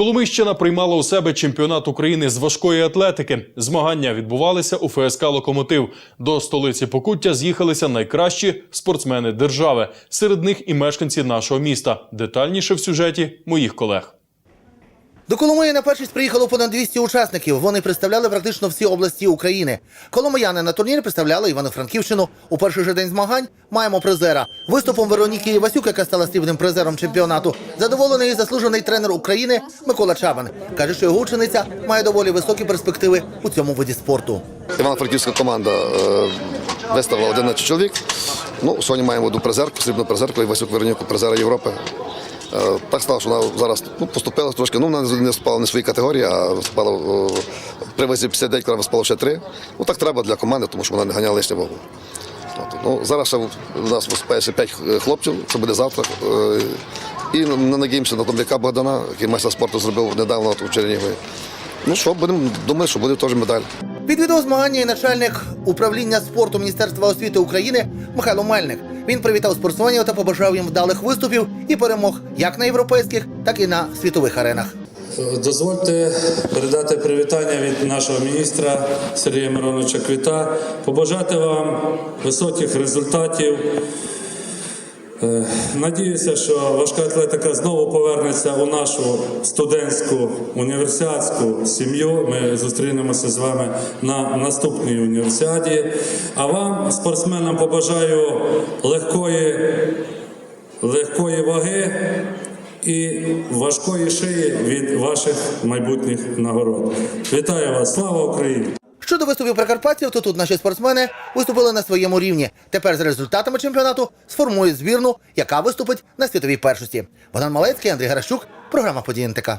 Коломийщина приймала у себе чемпіонат України з важкої атлетики. Змагання відбувалися у ФСК Локомотив. До столиці Покуття з'їхалися найкращі спортсмени держави. Серед них і мешканці нашого міста. Детальніше в сюжеті моїх колег. До Коломиї на першість приїхало понад 200 учасників. Вони представляли практично всі області України. Коломияни на турнірі представляли Івано-Франківщину. У перший же день змагань маємо призера. Виступом Вероніки Івасюк, яка стала срібним призером чемпіонату, задоволений і заслужений тренер України Микола Чабан. Каже, що його учениця має доволі високі перспективи у цьому виді спорту. Івано-Франківська команда е, виставила 11 чоловік. Ну, сьогодні маємо одну призерку, срібну призерку Васюк Вероніку, призера Європи. Е, Так стало, що вона зараз ну, поступила трошки. Ну, вона не виступала не в своїй категорії, а виступала в в 59, коли виступала ще 3. Ну так треба для команди, тому що вона не ганяла лишню вагу. Ну, зараз ще у нас ще 5 хлопців, це буде завтра. Е, І надіємося на Домляка Богдана, який майстер спорту зробив недавно у Чернігові. Ну що, будемо думати, що буде теж медаль. Відвідав змагання і начальник управління спорту Міністерства освіти України Михайло Мельник. Він привітав спортсменів та побажав їм вдалих виступів і перемог як на європейських, так і на світових аренах. Дозвольте передати привітання від нашого міністра Сергія Мироновича Квіта, побажати вам високих результатів. Е, Надіюся, що важка атлетика знову повернеться у нашу студентську універсіадську сім'ю. Ми зустрінемося з вами на наступній універсіаді. А вам, спортсменам, побажаю легкої легкої ваги і важкої шиї від ваших майбутніх нагород. Вітаю вас! Слава Україні! Щодо виступів прикарпатців, то тут наші спортсмени виступили на своєму рівні. Тепер з результатами чемпіонату сформують збірну, яка виступить на світовій першості. Богдан Малецький, Андрій Гаращук, програма «Події НТК».